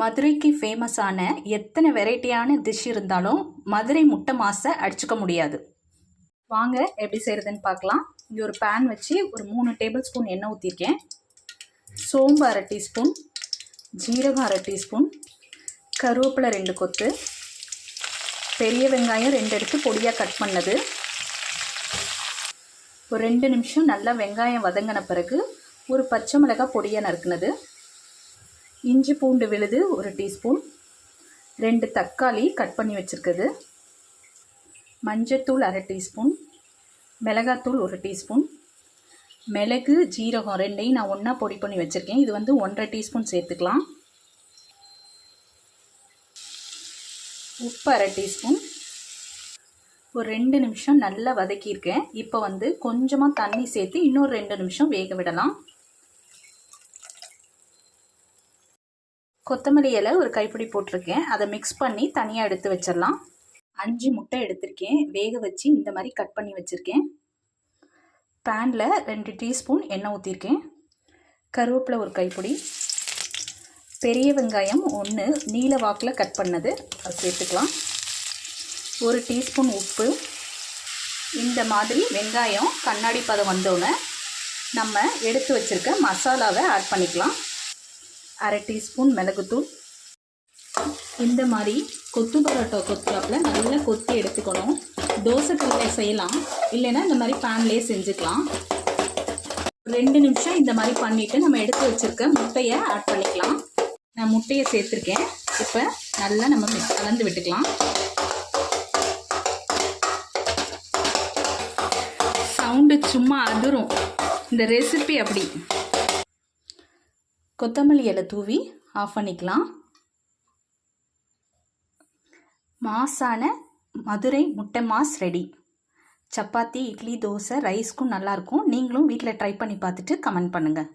மதுரைக்கு ஃபேமஸான எத்தனை வெரைட்டியான டிஷ் இருந்தாலும் மதுரை முட்டை மாசை அடிச்சுக்க முடியாது. வாங்க எப்படி செய்கிறதுன்னு பார்க்கலாம். இங்கே ஒரு பேன் வச்சு ஒரு மூணு டேபிள் ஸ்பூன் எண்ணெய் ஊற்றிருக்கேன் சோம்பு அரை டீஸ்பூன் ஜீரகம் அரை டீஸ்பூன் கருவேப்பிலை ரெண்டு கொத்து பெரிய வெங்காயம் ரெண்டு எடுத்து பொடியாக கட் பண்ணது. ஒரு ரெண்டு நிமிஷம் நல்லா வெங்காயம் வதங்கின பிறகு ஒரு பச்சை மிளகாய் பொடியாக நறுக்குனது. இஞ்சி பூண்டு விழுது ஒரு டீஸ்பூன். ரெண்டு தக்காளி கட் பண்ணி வச்சுருக்குது. மஞ்சத்தூள் அரை டீஸ்பூன். மிளகாத்தூள் ஒரு டீஸ்பூன். மிளகு ஜீரகம் ரெண்டையும் நான் ஒன்றா பொடி பண்ணி வச்சுருக்கேன். இது வந்து ஒன்றரை டீஸ்பூன் சேர்த்துக்கலாம். உப்பு அரை டீஸ்பூன். ஒரு ரெண்டு நிமிஷம் நல்லா வதக்கியிருக்கேன். இப்போ வந்து கொஞ்சமாக தண்ணி சேர்த்து இன்னொரு ரெண்டு நிமிஷம் வேக விடலாம். கொத்தமல்லி இலை ஒரு கைப்பிடி போட்டிருக்கேன். அதை மிக்ஸ் பண்ணி தனியாக எடுத்து வச்சிடலாம். அஞ்சு முட்டை எடுத்திருக்கேன். வேக வச்சு இந்த மாதிரி கட் பண்ணி வச்சுருக்கேன். பேனில் ரெண்டு டீஸ்பூன் எண்ணெய் ஊற்றிருக்கேன் கருவேப்பிலை ஒரு கைப்பிடி. பெரிய வெங்காயம் ஒன்று நீல வாக்கில் கட் பண்ணது. அது சேர்த்துக்கலாம். ஒரு டீஸ்பூன் உப்பு. இந்த மாதிரி வெங்காயம் கண்ணாடி பதம் வந்தோடனே நம்ம எடுத்து வச்சுருக்க மசாலாவை ஆட் பண்ணிக்கலாம். அரை டீஸ்பூன் மிளகுத்தூள். இந்த மாதிரி கொத்து பரோட்டா கொத்தாப்பில் நல்லா கொத்தி எடுத்துக்கணும். தோசை கல்லில் செய்யலாம். இல்லைன்னா இந்த மாதிரி பேன்லேயே செஞ்சுக்கலாம். ரெண்டு நிமிஷம் இந்த மாதிரி பண்ணிவிட்டு நம்ம எடுத்து வச்சுருக்க முட்டையை ஆட் பண்ணிக்கலாம். நான் முட்டையை சேர்த்துருக்கேன். இப்போ நல்லா நம்ம mix- கலந்து விட்டுக்கலாம். சவுண்டு சும்மா அதிரும். இந்த ரெசிபி அப்படி. கொத்தமல்லி இலை தூவி ஆஃப் பண்ணிக்கலாம். மாஸான மதுரை முட்டை மாஸ் ரெடி சப்பாத்தி இட்லி தோசை ரைஸ்க்கும் நல்லாயிருக்கும் நீங்களும் வீட்டில் ட்ரை பண்ணி பார்த்துட்டு கமெண்ட் பண்ணுங்கள்